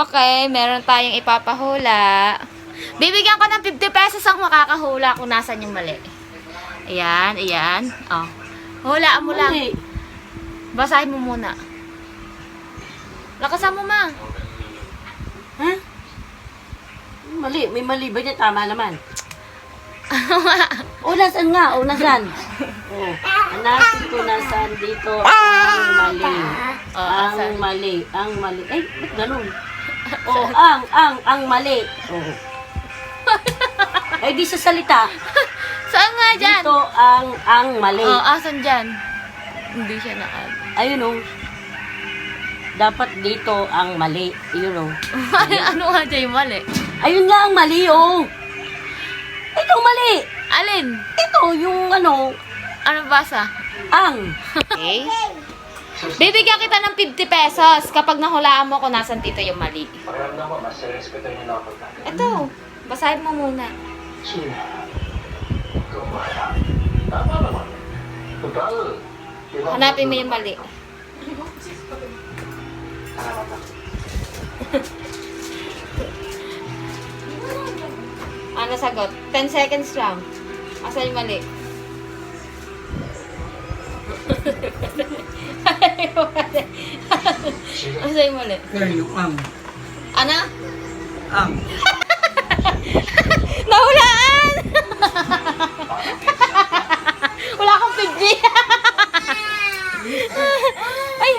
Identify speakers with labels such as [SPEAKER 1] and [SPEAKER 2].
[SPEAKER 1] Okay, meron tayong ipapahula. Bibigyan ko ng 50 pesos ang makakahula kung nasan yung mali. Ayan, ayan. Oh. Hulaan mo lang.
[SPEAKER 2] Mali.
[SPEAKER 1] Basahin mo muna. Lakasan mo, ma.
[SPEAKER 2] Ha? Mali. May mali ba niya? Tama naman. o, nasan nga? O, nasan? O, hanapin ko nasan dito ang mali.
[SPEAKER 1] Oh,
[SPEAKER 2] ang
[SPEAKER 1] asan?
[SPEAKER 2] mali. Ang mali. Ay, ba't ganun? O, ang, ang, ang mali. O. Ay, di sa salita.
[SPEAKER 1] Saan nga dyan?
[SPEAKER 2] Dito ang, ang mali.
[SPEAKER 1] Oh, asan dyan? Hindi siya na
[SPEAKER 2] Ayun o. Dapat dito ang mali. Ayun o.
[SPEAKER 1] ano nga dyan yung mali?
[SPEAKER 2] Ayun nga ang mali o. Ito mali.
[SPEAKER 1] Alin?
[SPEAKER 2] Ito yung ano,
[SPEAKER 1] Ano basa?
[SPEAKER 2] ang.
[SPEAKER 1] Okay. Bibigyan kita ng 50 pesos kapag nahulaan mo kung nasan dito yung mali.
[SPEAKER 3] Pakiramdam mo, mas respeto niyo na ako.
[SPEAKER 1] Ito, basahin mo muna.
[SPEAKER 3] Sige. Ikaw bahala. Tama. Total.
[SPEAKER 1] Hanapin mo yung mali. Ano sagot? 10 seconds lang. Asan yung mali? Asan yung mali?
[SPEAKER 4] Yung ang.
[SPEAKER 1] Ano?
[SPEAKER 4] Ang.
[SPEAKER 1] Nahulaan! Wala akong 50. Ay,